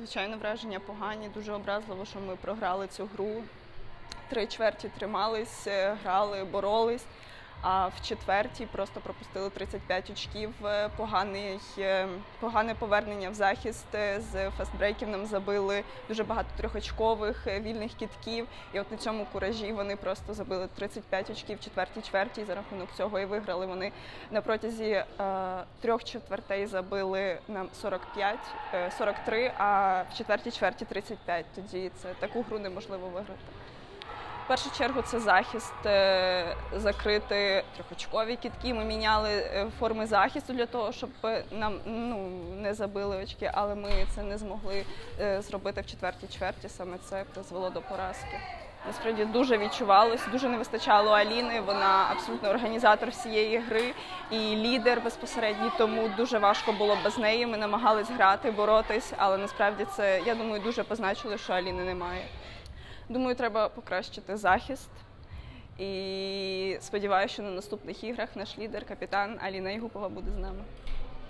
Звичайно, враження погані, дуже образливо, що ми програли цю гру. Три чверті тримались, е, грали, боролись. А в четвертій просто пропустили 35 очків. Е, Поганий, е, погане повернення в захист е, з фастбрейків нам забили дуже багато трьохочкових вільних кітків. І от на цьому куражі вони просто забили 35 очків четвертій чверті. За рахунок цього і виграли. Вони на протязі трьох четвертей забили нам 45, е, 43, а в четвертій чверті 35. Тоді це таку гру неможливо виграти. В першу чергу це захист, е, закрити трьохочкові кітки. Ми міняли е, форми захисту для того, щоб е, нам ну, не забили очки, але ми це не змогли зробити в четвертій чверті. Саме це призвело до поразки. Насправді дуже відчувалось, дуже не вистачало Аліни. Вона абсолютно організатор всієї гри і лідер безпосередній, тому дуже важко було без неї. Ми намагались грати, боротись, але насправді це я думаю дуже позначило, що Аліни немає. Думаю, треба покращити захист. І сподіваюся, що на наступних іграх наш лідер, капітан Аліна Ігупова буде з нами.